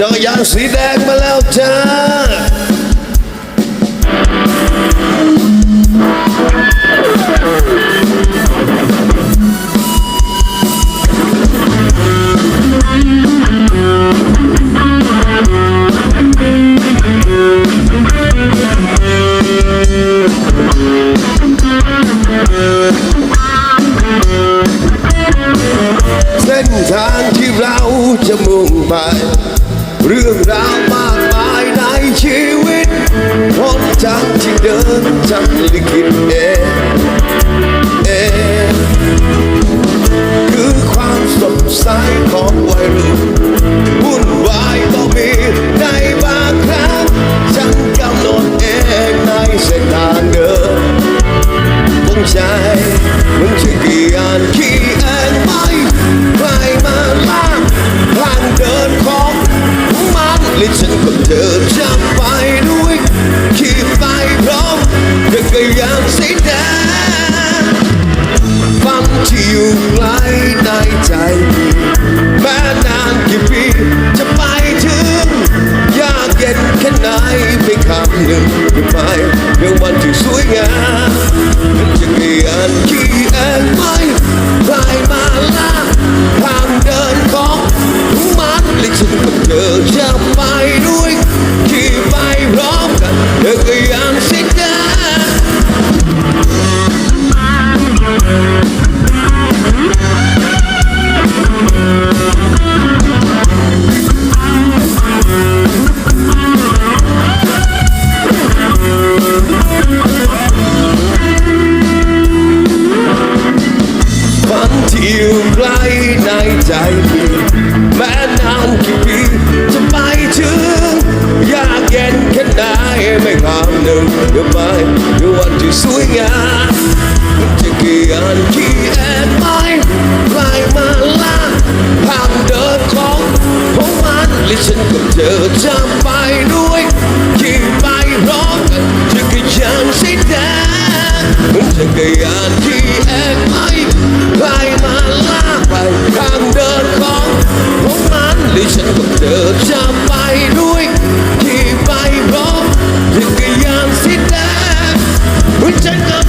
จักรยานสีแดงมาแล้วจ้าเส้นทางที่เราจะมุ่งไป เรื่องราวมากมายในชีวิตคนทางที่เดินจังลิขิตเอง ใจพี่แม้นานกี่ปีจะไปถึง ยากเย็นแค่ไหนไม่คำหนึ่งไม่ไปเรื่องวันที่สวยงามจะเกียนขี้แที่อยู่ไกลในใจพี่แม้นานกี่ปีจะไปถึง ยากเย็นแค่ไหนไม่คำหนึ่งเดี๋ยวไปเดี๋ยววันที่สวยงามมันจะกียนขี้แอนไหมใครมาล่ากทางเดินของของมันและฉันกับเธอจะไปด้วยขี่ไปร้อมกันจะกระยานสีแดงมันจะกระยานขี้ Center.